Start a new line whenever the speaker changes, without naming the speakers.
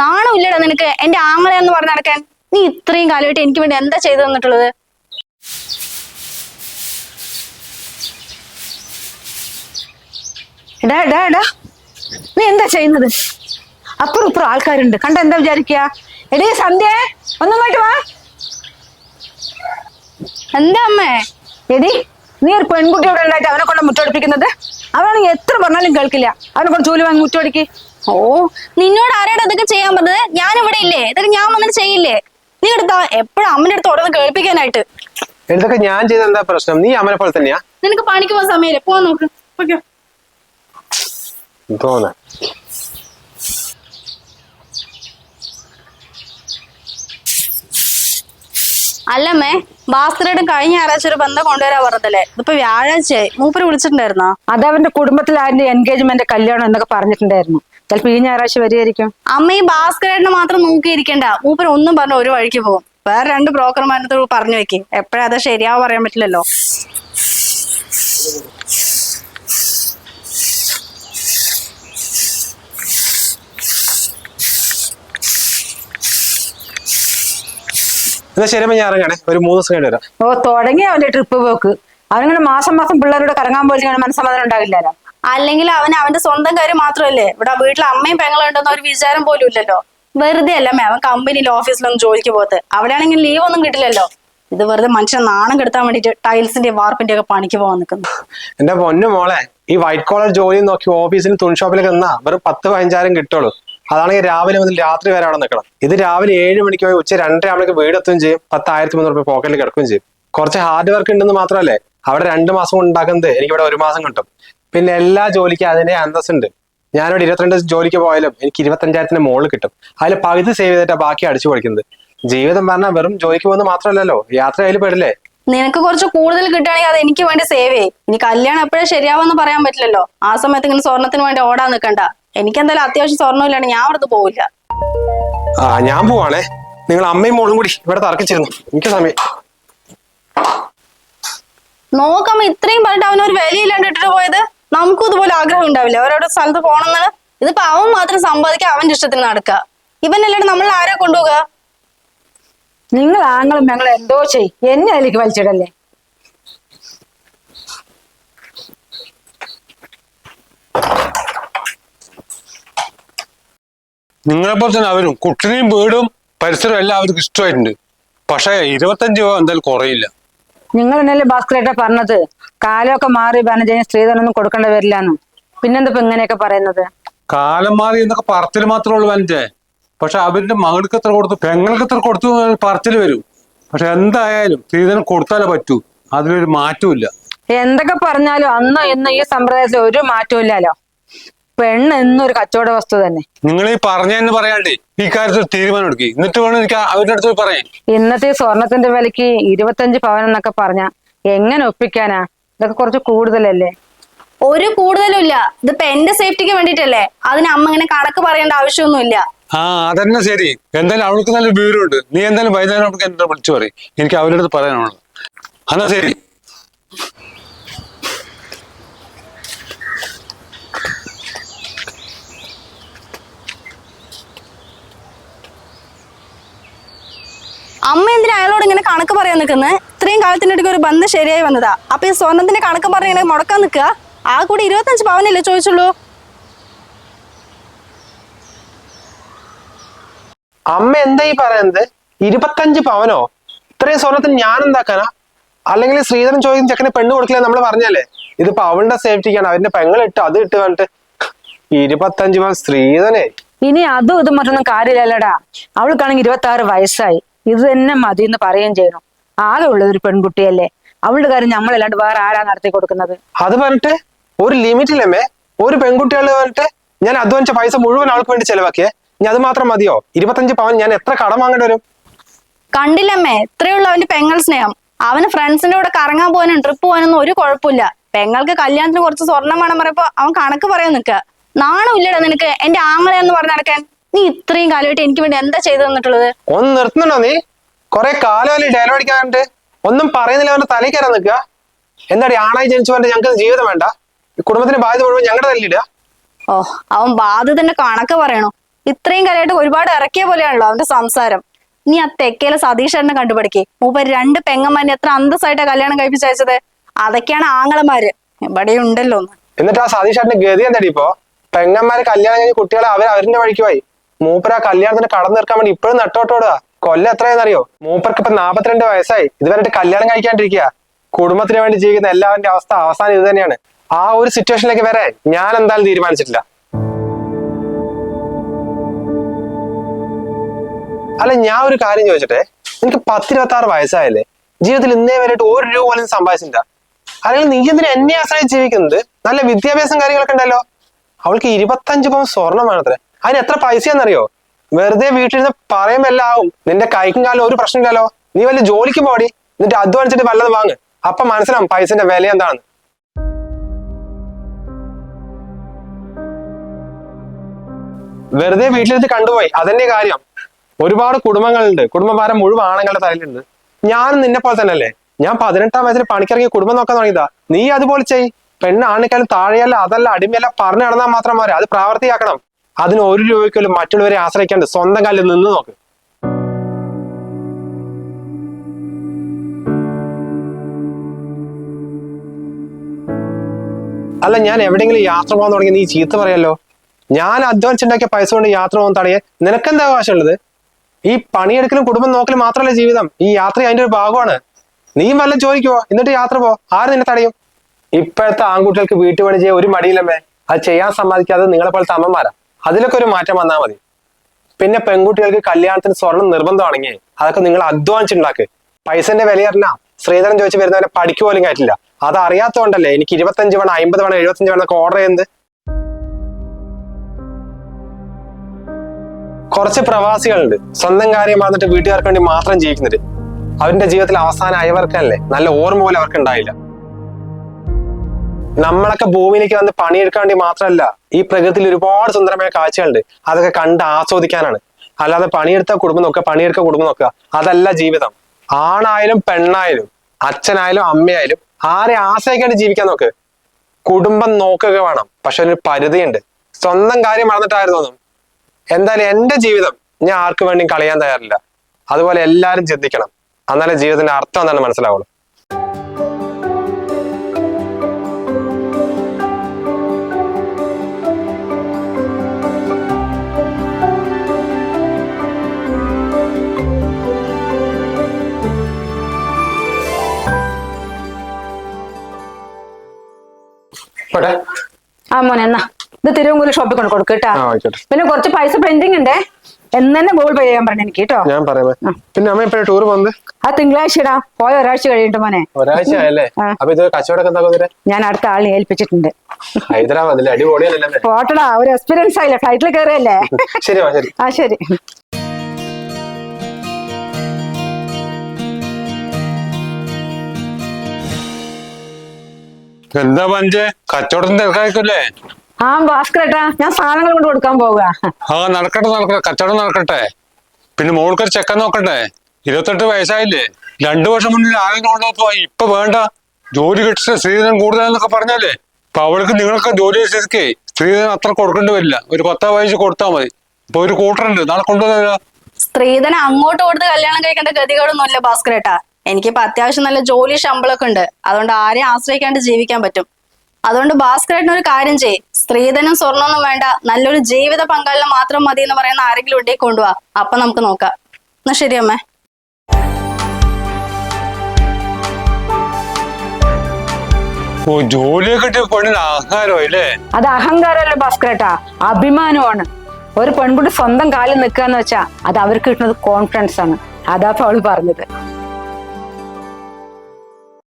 നാണം ഇല്ലടാ നിനക്ക്? എന്റെ ആങ്ങളെ എന്ന് പറഞ്ഞു നടക്കാൻ നീ ഇത്രയും കാലമായിട്ട് എനിക്ക് വേണ്ടി എന്താ ചെയ്തു തന്നിട്ടുള്ളത്?
എടാ എടാ എടാ. നീ എന്താ ചെയ്യുന്നത്? അപ്പുറം ഇപ്പുറം ആൾക്കാരുണ്ട്. കണ്ട എന്താ വിചാരിക്കുക എടേ സന്ധ്യ ഒന്നുമായിട്ട് വാ.
എന്താ അമ്മേ?
എടി നീ ഒരു പെൺകുട്ടിയോട് ഉണ്ടായിട്ട് അവനെ കൊണ്ട് മുറ്റോടിപ്പിക്കുന്നത് അവനാണെങ്കിൽ എത്ര പറഞ്ഞാലും കേൾക്കില്ല. അവനെ കൊണ്ട് ജോലി വാങ്ങി മുറ്റടിക്ക്
ഓ നിന്നോട് ആരാടാ ഇതൊക്കെ ചെയ്യാൻ പറഞ്ഞത്? ഞാൻ ഇവിടെ ഇല്ലേ. ഇതൊക്കെ ഞാൻ വന്നിട്ട് ചെയ്യില്ലേ? നീ എടുത്താ. എപ്പോഴും അമ്മന്റെ അടുത്ത് ഓരോന്ന് കേൾപ്പിക്കാനായിട്ട്?
എന്തൊക്കെ ഞാൻ ചെയ്ത എന്താ പ്രശ്നം? നീ അമ്മനെ പോലെ തന്നെയാ?
നിനക്ക് പണിക്ക് പോകാൻ സമയമില്ലേ? പോവാൻ നോക്ക്. ഓക്കെ.
തോന്നുന്നു
അല്ലമ്മേ ഭാസ്കരേട്ടും കഴിഞ്ഞ ഞായറാഴ്ച ഒരു ബന്ധം കൊണ്ടുവരാൻ പറഞ്ഞതല്ലേ? ഇതിപ്പോ വ്യാഴാഴ്ചയായി. മൂപ്പര് വിളിച്ചിട്ടുണ്ടായിരുന്നോ?
അത് അവന്റെ കുടുംബത്തിൽ ആരുടെ എൻഗേജ്മെന്റ് കല്യാണം എന്നൊക്കെ പറഞ്ഞിട്ടുണ്ടായിരുന്നു. ചിലപ്പോ ഈ ഞായറാഴ്ച വരികയായിരിക്കും
അമ്മ ഈ ഭാസ്കരേട്ടനെ മാത്രം നോക്കിയിരിക്കണ്ട. മൂപ്പർ ഒന്നും പറഞ്ഞ ഒരു വഴിക്ക് പോകും വേറെ രണ്ട് ബ്രോക്കർമാരത്ത് പറഞ്ഞു വെക്കേ. എപ്പോഴാ അത് ശരിയാവും പറയാൻ പറ്റില്ലല്ലോ.
എന്നാ ശരി അമ്മ ഞാൻ ഇറങ്ങണേ. ഒരു മൂന്ന് ദിവസം കഴിഞ്ഞ് വരാം.
ഓ തുടങ്ങി അവന്റെ ട്രിപ്പ് പോക്ക്. അവനിങ്ങനെ മാസം മാസം പിള്ളേരോട് കറങ്ങാൻ പോലും മനസ്സമാധാനം ഉണ്ടാവില്ലല്ലോ.
അല്ലെങ്കിൽ അവൻ അവന്റെ സ്വന്തം കാര്യം മാത്രമല്ലേ? ഇവിടെ വീട്ടിൽ അമ്മയും പെങ്ങളും ഉണ്ടെന്ന ഒരു വിചാരം പോലും ഇല്ലല്ലോ. വെറുതെ അല്ല അമ്മ? അവൻ കമ്പനിയിൽ ഓഫീസിലൊന്നും ജോലിക്ക് പോകത്ത്. അവിടെയാണെങ്കിൽ ലീവ് ഒന്നും കിട്ടില്ലല്ലോ. ഇത് വെറുതെ മനുഷ്യൻ നാണം കെടുത്താൻ വേണ്ടിട്ട് ടൈൽസിന്റെ വാർപ്പിന്റെ ഒക്കെ പണിക്ക് പോകാൻ നിൽക്കുന്നു.
എന്റെ പൊന്നു മോളെ ഈ വൈറ്റ് കോളർ ജോലി നോക്കി ഓഫീസിൽ തുണി ഷോപ്പിലൊക്കെ നിന്നാ വെറും പത്ത് പതിനഞ്ചായിരം കിട്ടുള്ളൂ. അതാണെങ്കിൽ രാവിലെ മുതൽ രാത്രി വരെ അവിടെ നിൽക്കണം. ഇത് രാവിലെ ഏഴ് മണിക്ക് പോയി ഉച്ച രണ്ടര ആകുമ്പോഴേക്ക് വീടെത്തുകയും ചെയ്യും. പത്തായിരത്തി മുന്നൂറ് രൂപ പോക്കറ്റിൽ കിടക്കുകയും ചെയ്യും. കുറച്ച് ഹാർഡ് വർക്ക് ഉണ്ടെന്ന് മാത്രമല്ലേ? അവിടെ രണ്ട് മാസം ഉണ്ടാക്കുന്നത്. എനിക്ക് ഇവിടെ ഒരു മാസം കിട്ടും. പിന്നെ എല്ലാ ജോലിക്കും അതിന്റെ അന്തസ്സുണ്ട് ഞാനിവിടെ ഇരുപത്തിരണ്ട് ജോലിക്ക് പോയാലും എനിക്ക് ഇരുപത്തഞ്ചായിരത്തിന്റെ മുകളിൽ കിട്ടും. അതിൽ പകുതി സേവ് ചെയ്തിട്ടാ ബാക്കി അടിച്ചു പഠിക്കുന്നത് ജീവിതം പറഞ്ഞാൽ വെറും ജോലിക്ക് പോകുന്നത് മാത്രമല്ലല്ലോ. യാത്ര അതിൽ പെടില്ലേ
നിനക്ക് കുറച്ച് കൂടുതൽ കിട്ടുകയാണെങ്കിൽ അത് എനിക്ക് വേണ്ടി സേവ് ചെയ്യും. ഇനി കല്യാണം എപ്പോഴും ശരിയാവുമെന്ന് പറയാൻ പറ്റില്ലല്ലോ. ആ സമയത്ത് ഇങ്ങനെ സ്വർണത്തിന് വേണ്ടി ഓടാൻ നിൽക്കണ്ട. എനിക്ക് എന്തായാലും അത്യാവശ്യം സ്വർണമില്ലാണ്ട് ഞാൻ അവിടെ പോവില്ല.
ആ ഞാൻ പോവാണേ. നിങ്ങൾ അമ്മയും മോളും കൂടി ഇവിടെ തർക്കിച്ചിരുന്നു. എനിക്ക് സമയം.
നോക്കമ്മ ഇത്രയും പറഞ്ഞിട്ട് അവനൊരു വിലയില്ലാണ്ട് ഇട്ടിട്ട് പോയത്. നമുക്കും ഇതുപോലെ ആഗ്രഹം ഉണ്ടാവില്ല. ഓരോരോ സ്ഥലത്ത് പോകണമെന്നാണ് ഇതിപ്പോ അവൻ മാത്രം സമ്പാദിക്കുക അവന്റെ ഇഷ്ടത്തിന് നടക്കുക. ഇവനല്ലാണ്ട് നമ്മൾ ആരെ കൊണ്ടുപോകുക
നിങ്ങൾ ആങ്ങളും ഞങ്ങൾ എന്തോ ചെയ് എന്നെ അതിലേക്ക് വലിച്ചിടല്ലേ?
നിങ്ങളെപ്പോലെ തന്നെ അവരും കുട്ടിനെയും വീടും പരിസരവും എല്ലാം അവർക്ക് ഇഷ്ടമായിട്ടുണ്ട്. പക്ഷേ ഇരുപത്തഞ്ച് രൂപ എന്തായാലും കുറയില്ല.
നിങ്ങൾ എന്നല്ലേ ഭാസ്കരേട്ട പറഞ്ഞത്? കാലമൊക്കെ മാറി വനജന സ്ത്രീധനൊന്നും കൊടുക്കേണ്ട വരില്ലാന്ന് പിന്നെന്താ ഇപ്പൊ ഇങ്ങനെയൊക്കെ പറയുന്നത്?
കാലം മാറി എന്നൊക്കെ പറച്ചിൽ മാത്രമേ ഉള്ളൂ വനിജേ പക്ഷെ അവരുടെ മകൾക്ക് എത്ര കൊടുത്തു പെങ്ങൾക്ക് എത്ര കൊടുത്തു പറച്ചിൽ വരും. പക്ഷെ എന്തായാലും സ്ത്രീധനം കൊടുത്താലേ പറ്റൂ. അതിലൊരു മാറ്റവും ഇല്ല.
എന്തൊക്കെ പറഞ്ഞാലും അന്നോ ഇന്നോ ഈ സമ്പ്രദായത്തിൽ ഒരു മാറ്റവും ഇല്ലല്ലോ പെണ്ണ് എന്നൊരു കച്ചവട വസ്തു തന്നെ.
നിങ്ങൾ ഈ പറഞ്ഞെന്ന് പറയാണ്ടേ ഈ കാര്യത്തിൽ തീരുമാനം എടുക്കി. എന്നിട്ട് വേണം എനിക്ക് അവരുടെ അടുത്ത് പോയി പറയാൻ.
ഇന്നത്തെ സ്വർണത്തിന്റെ വിലക്ക് ഇരുപത്തഞ്ച് പവൻ എന്നൊക്കെ പറഞ്ഞ എങ്ങനെ ഒപ്പിക്കാനാ? ഇതൊക്കെ കുറച്ച് കൂടുതലല്ലേ?
ഒരു കൂടുതലും ഇല്ല. ഇതിപ്പോ എന്റെ സേഫ്റ്റിക്ക് വേണ്ടിട്ടല്ലേ അതിന് അമ്മ ഇങ്ങനെ കണക്ക് പറയേണ്ട ആവശ്യമൊന്നുമില്ല.
ആ അതന്നെ ശരി. എന്തായാലും അവൾക്ക് നല്ല വിവരമുണ്ട്. നീ എന്തായാലും വൈകുന്നേരം അവൾക്ക് എന്നെ വിളിച്ചു പറയും. എനിക്ക് അവരുടെ അടുത്ത് പറയാനുള്ളത്. എന്നാ ശരി.
അമ്മ എന്തിനാ അയാളോട് ഇങ്ങനെ കണക്ക് പറയാൻ നിൽക്കുന്നത് ഇത്രയും കാലത്തിനിടയ്ക്ക് ഒരു ബന്ധം ശരിയായി വന്നതാ. അപ്പൊ ഈ സ്വർണത്തിന്റെ കണക്ക് പറഞ്ഞ് ഇങ്ങനെ മുടക്കാൻ നിൽക്കുക? ആ കൂടി ഇരുപത്തഞ്ച് പവനല്ലേ ചോദിച്ചുള്ളൂ?
അമ്മ എന്താ ഈ പറയുന്നത്? ഇരുപത്തഞ്ച് പവനോ? ഇത്രയും സ്വർണത്തിന് ഞാൻ എന്താക്കാനാ അല്ലെങ്കിൽ ശ്രീധരൻ ചോദിക്കുന്ന ചെക്കനെ പെണ്ണ് കൊടുക്കില്ല നമ്മൾ പറഞ്ഞല്ലേ? ഇതിപ്പോ അവളുടെ സേഫ്റ്റിക്കാണ് അവന്റെ പെങ്ങളിട്ട് അത് ഇട്ട് കണ്ടിട്ട് ഇരുപത്തഞ്ച് പവൻ ശ്രീധനെ.
ഇനി അതും ഇതും മറ്റൊന്നും കാര്യമില്ലല്ലടാ. അവൾക്കാണെങ്കിൽ ഇരുപത്തി ആറ് വയസ്സായി. ഇത് തന്നെ മതി എന്ന് പറയുകയും ചെയ്യണം ആകെ ഉള്ളത് ഒരു പെൺകുട്ടിയല്ലേ? അവളുടെ കാര്യം നമ്മളല്ലാണ്ട് വേറെ ആരാ നടത്തി കൊടുക്കുന്നത്?
അത് പറഞ്ഞിട്ട് ഒരു ലിമിറ്റില്ലമ്മേ ഒരു പെൺകുട്ടികൾ പറഞ്ഞിട്ട് ഞാൻ അധ്വാനിച്ച പൈസ മുഴുവൻ ആൾക്ക് വേണ്ടി ചെലവാക്കിയേ. ഇനി അത് മാത്രം മതിയോ? ഇരുപത്തഞ്ച് പവൻ ഞാൻ എത്ര കടം വാങ്ങേണ്ടി വരും?
കണ്ടില്ലമ്മേ ഇത്രയുള്ള അവന്റെ പെങ്ങൾ സ്നേഹം. അവന് ഫ്രണ്ട്സിന്റെ കൂടെ കറങ്ങാൻ പോകാനും ട്രിപ്പ് പോകാനൊന്നും ഒരു കുഴപ്പമില്ല. പെങ്ങൾക്ക് കല്യാണത്തിന് കുറച്ച് സ്വർണം വേണം പറയുമ്പോ അവൻ കണക്ക് പറയാൻ നിൽക്കുക. നാണമില്ലടാ നിനക്ക്. എന്റെ ആങ്ങളെ എന്ന് പറഞ്ഞ് നടക്കാൻ നീ ഇത്രയും കാലമായിട്ട് എനിക്ക് വേണ്ടി എന്താ ചെയ്തു തന്നിട്ടുള്ളത്?
ഒന്ന് നിർത്തുന്നുണ്ടോ നീ? കുറെ കാലമല്ലേ ഡയലോഗ് അടിക്കാണ്ട് ഒന്നും പറയുന്നില്ല അവന്റെ തലയിൽ കയറാൻ നിൽക്കുക. എന്താടി ആണായി ജനിച്ചു പറഞ്ഞ ഞങ്ങൾക്ക് ജീവിതം വേണ്ട. ഈ കുടുംബത്തിന് ബാധ്യത മുഴുവൻ ഞങ്ങളുടെ തല്ലിടുക
ഓ അവൻ ബാധിതന്റെ കണക്ക് പറയണോ? ഇത്രയും കാലമായിട്ട് ഒരുപാട് ഇറക്കിയ പോലെയാണല്ലോ അവന്റെ സംസാരം. നീ ആ തെക്കേലെ സതീഷേട്ടനെ കണ്ടുപിടിക്കേ. മൂപ്പർ രണ്ട് പെങ്ങന്മാരെ എത്ര അന്തസ്സായിട്ടാ കല്യാണം കഴിപ്പിച്ചയച്ചത് അതൊക്കെയാണ് ആങ്ങളമാര്. ഇവിടെ ഉണ്ടല്ലോ
എന്നിട്ട് ആ സതീഷേട്ടന്റെ ഗതി എന്താടി ഇപ്പോ? പെങ്ങന്മാരെ കല്യാണം കഴിഞ്ഞ് കുട്ടികളെ അവർ അവരുടെ വഴിക്ക് പോയി. മൂപ്പർ ആ കല്യാണത്തിന് കടന്നു തീർക്കാൻ വേണ്ടി ഇപ്പോഴും നട്ടോട്ടോടുക. കൊല്ലം എത്രയെന്നറിയോ മൂപ്പർക്ക് ഇപ്പൊ നാപ്പത്തിരണ്ട് വയസ്സായി. ഇതുവരെ കല്യാണം കഴിക്കാണ്ടിരിക്കുക. കുടുംബത്തിന് വേണ്ടി ജീവിക്കുന്ന എല്ലാവരുടെ അവസ്ഥ അവസാനം ഇത് തന്നെയാണ്. ആ ഒരു സിറ്റുവേഷനിലേക്ക് വരെ ഞാൻ എന്തായാലും തീരുമാനിച്ചിട്ടില്ല. അല്ല ഞാൻ ഒരു കാര്യം ചോദിച്ചിട്ടെ? എനിക്ക് പത്തിരുപത്തി ആറ് വയസ്സായല്ലേ? ജീവിതത്തിൽ ഇന്നേ വരെയായിട്ട് ഒരു രൂപ പോലും സമ്പാദിച്ചിട്ടില്ല. അല്ലെങ്കിൽ നീ എന്തിനാ എന്നെ ആശ്രയിച്ച് ജീവിക്കുന്നത്? നല്ല വിദ്യാഭ്യാസം കാര്യങ്ങളൊക്കെ ഉണ്ടല്ലോ. അവൾക്ക് ഇരുപത്തഞ്ച് പവൻ സ്വർണമാണത്രേ അതിന് എത്ര പൈസയാണെന്നറിയോ വെറുതെ വീട്ടിലിരുന്ന് ആവും. നിന്റെ കൈക്കും കാലം ഒരു പ്രശ്നമില്ലല്ലോ നീ വല്ല ജോലിക്ക് പോടി. എന്നിട്ട് അധ്വാനിച്ചിട്ട് വല്ലതും വാങ്ങ്. അപ്പൊ മനസ്സിലാവും പൈസന്റെ വില എന്താണ് വെറുതെ വീട്ടിലിരുന്ന് കണ്ടുപോയി. അതന്നെ കാര്യം. ഒരുപാട് കുടുംബങ്ങളുണ്ട്. കുടുംബഭാരം മുഴുവൻ ആണുങ്ങളുടെ തലയിലുണ്ട്. ഞാനും നിന്നെ പോലെ തന്നെ അല്ലേ ഞാൻ പതിനെട്ടാം വയസ്സിൽ പണിക്കിറങ്ങി കുടുംബം നോക്കാൻ തുടങ്ങിയതാ. നീ അതുപോലെ ചെയ്. പെണ്ണ് ആണിക്കാലും താഴെയല്ല അതല്ല അടിമയല്ല പറഞ്ഞു നടന്നാൽ മാത്രം പോരാ. അത് പ്രാവർത്തിയാക്കണം. അതിന് ഒരു രൂപയ്ക്കലും മറ്റുള്ളവരെ ആശ്രയിക്കാണ്ട് സ്വന്തം കാലിൽ നിന്ന് നോക്ക്. അല്ല ഞാൻ എവിടെയെങ്കിലും യാത്ര പോകാൻ തുടങ്ങി നീ ചീത്ത പറയല്ലോ? ഞാൻ അധ്വാനിച്ച് ഉണ്ടാക്കിയ പൈസ കൊണ്ട് യാത്ര പോകാൻ തടയെ നിനക്കെന്താ ആവശ്യമുള്ളത് ഈ പണിയെടുക്കലും കുടുംബം നോക്കലും മാത്രമല്ല ജീവിതം. ഈ യാത്ര അതിന്റെ ഒരു ഭാഗമാണ്. നീ വല്ല ചോദിക്കുവോ എന്നിട്ട് യാത്ര പോ. ആര് നിന്നെ തടയും? ഇപ്പോഴത്തെ ആൺകുട്ടികൾക്ക് വീട്ടുപണി ചെയ്യാൻ ഒരു മടിയില്ലമ്മേ. അത് ചെയ്യാൻ സമ്മതിക്കാതെ നിങ്ങളെ പോലത്തെ അമ്മമാരാ. അതിലൊക്കെ ഒരു മാറ്റം വന്നാൽ മതി. പിന്നെ പെൺകുട്ടികൾക്ക് കല്യാണത്തിന് സ്വർണം നിർബന്ധമാണെങ്കിൽ അതൊക്കെ നിങ്ങൾ അധ്വാനിച്ചുണ്ടാക്ക് പൈസന്റെ വില അറിഞ്ഞാ ശ്രീധരൻ ചോദിച്ചു വരുന്നവരെ പഠിക്കു പോലും കയറ്റില്ല അത് അറിയാത്തതുകൊണ്ടല്ലേ എനിക്ക് ഇരുപത്തഞ്ച് വേണം അമ്പത് വേണം എഴുപത്തഞ്ച് വേണം ഓർഡർ ചെയ്യുന്നത്? കുറച്ച് പ്രവാസികളുണ്ട്. സ്വന്തം കാര്യം മറന്നിട്ട് വീട്ടുകാർക്ക് വേണ്ടി മാത്രം ജീവിക്കുന്നത്. അവരുടെ ജീവിതത്തിൽ അവസാനം അയവർക്കല്ലേ നല്ല ഓർമ്മ പോലും അവർക്ക് ഉണ്ടായില്ല. നമ്മളൊക്കെ ഭൂമിയിലേക്ക് വന്ന് പണിയെടുക്കാൻ വേണ്ടി മാത്രമല്ല ഈ പ്രകൃതിയിൽ ഒരുപാട് സുന്ദരമായ കാഴ്ചകളുണ്ട്. അതൊക്കെ കണ്ട് ആസ്വദിക്കാനാണ്. അല്ലാതെ പണിയെടുത്ത കുടുംബം നോക്കുക പണിയെടുക്ക കുടുംബം നോക്കുക അതല്ല ജീവിതം. ആണായാലും പെണ്ണായാലും അച്ഛനായാലും അമ്മയായാലും ആരെ ആശ്രയിക്കാണ്ട് ജീവിക്കാൻ നോക്ക്. കുടുംബം നോക്കുക വേണം. പക്ഷെ ഒരു പരിധിയുണ്ട്. സ്വന്തം കാര്യം മറന്നിട്ടായിരുന്നു എന്തായാലും എന്റെ ജീവിതം ഞാൻ ആർക്കു വേണ്ടിയും കളയാൻ തയ്യാറില്ല. അതുപോലെ എല്ലാവരും ചിന്തിക്കണം. എന്നാലേ ജീവിതത്തിന്റെ അർത്ഥം എന്താണ് മനസ്സിലാവുള്ളൂ. പോട്ടെ.
ആ മോനെ എന്നാ. ഇത് തിരുവങ്കൂല ഷോപ്പിൽ കൊണ്ട് കൊടുക്ക് കേട്ടാ.
ആ ആയിക്കോട്ടെ.
പിന്നെ കുറച്ച് പൈസ പെൻഡിങ് ഉണ്ട്. എന്ന് തന്നെ ഗൂഗിൾ പേ ചെയ്യാൻ പറഞ്ഞു എനിക്ക് കേട്ടോ.
ഞാൻ പറയാം. പിന്നെ അമ്മ എപ്പോഴും ടൂർ പോകുന്നത്
ആ തിങ്കളാഴ്ച ഇടാ പോയ ഒരാഴ്ച കഴിയട്ടെ മോനെ.
ഒരാഴ്ച ആയല്ലേ
ആ.
അപ്പൊ ഇത് കച്ചവടം എന്താ കുതിരെ
ഞാൻ അടുത്ത ആളിനെ ഏൽപ്പിച്ചിട്ടുണ്ട്.
ഹൈദരാബാദിലെ അടിപൊളിയല്ലേ
പോട്ടടാ ഒരു എക്സ്പീരിയൻസ് ആയില്ലേ? ഫ്ലൈറ്റിൽ കയറിയല്ലേ
ശരി വാ ശരി.
ആ ശരി.
എന്താ പഞ്ചേ? കച്ചവടം തിരക്കായിക്കല്ലേ
ആ ഭാസ്കരേട്ടാ ഞാൻ സാധനങ്ങൾ കൊണ്ട് കൊടുക്കാൻ പോവുക.
ആ നടക്കട്ടെ നടക്കട്ടെ കച്ചവടം നടക്കട്ടെ. പിന്നെ മോൾക്കൊരു ചെക്കൻ നോക്കണ്ടേ? ഇരുപത്തെട്ട് വയസ്സായില്ലേ? രണ്ടു വർഷം മുന്നിൽ ആകെ കൊണ്ടുപോയി ഇപ്പൊ വേണ്ട. ജോലി കിട്ടിച്ച സ്ത്രീധനം കൂടുതലെന്നൊക്കെ പറഞ്ഞാലേ? അപ്പൊ അവൾക്ക് നിങ്ങൾക്ക് ജോലി സ്ഥിതിക്ക് സ്ത്രീധനം അത്ര കൊടുക്കേണ്ടി വരില്ല. ഒരു പത്താ വയസ്സ് കൊടുത്താൽ മതി. ഇപ്പൊ ഒരു കൂട്ടറുണ്ട്. നാളെ കൊണ്ടുവരാ
സ്ത്രീധനം അങ്ങോട്ട് കൊടുത്ത് കല്യാണം കഴിക്കേണ്ട ഗതികളൊന്നുമില്ല ഭാസ്കരേട്ടാ എനിക്കിപ്പോ അത്യാവശ്യം നല്ല ജോലി ശമ്പളമൊക്കെ ഉണ്ട്. അതുകൊണ്ട് ആരെയും ആശ്രയിക്കാണ്ട് ജീവിക്കാൻ പറ്റും. അതുകൊണ്ട് ഭാസ്കരേട്ടൻ ഒരു കാര്യം ചെയ്യ്. സ്ത്രീധനം സ്വർണമൊന്നും വേണ്ട. നല്ലൊരു ജീവിത പങ്കാളിനെ മാത്രം മതി എന്ന് പറയുന്ന ആരെങ്കിലും ഉണ്ടെങ്കിൽ കൊണ്ടുപോവാ അപ്പൊ നമുക്ക് നോക്കാം. എന്നാ ശരി അമ്മേ.
ഓ ജോലിയൊക്കെ കിട്ടിയ പെണ്ണിന് ആഹാരോ ഇല്ലേ
അത് അഹങ്കാരമല്ല ഭാസ്കരേട്ടാ. അഭിമാനമാണ്. ഒരു പെൺകുട്ടി സ്വന്തം കാലിൽ നിൽക്കുക എന്ന് വെച്ചാ അത് അവർക്ക് കിട്ടുന്നത് കോൺഫിഡൻസ് ആണ്. അതാ അവൾ പറഞ്ഞത്.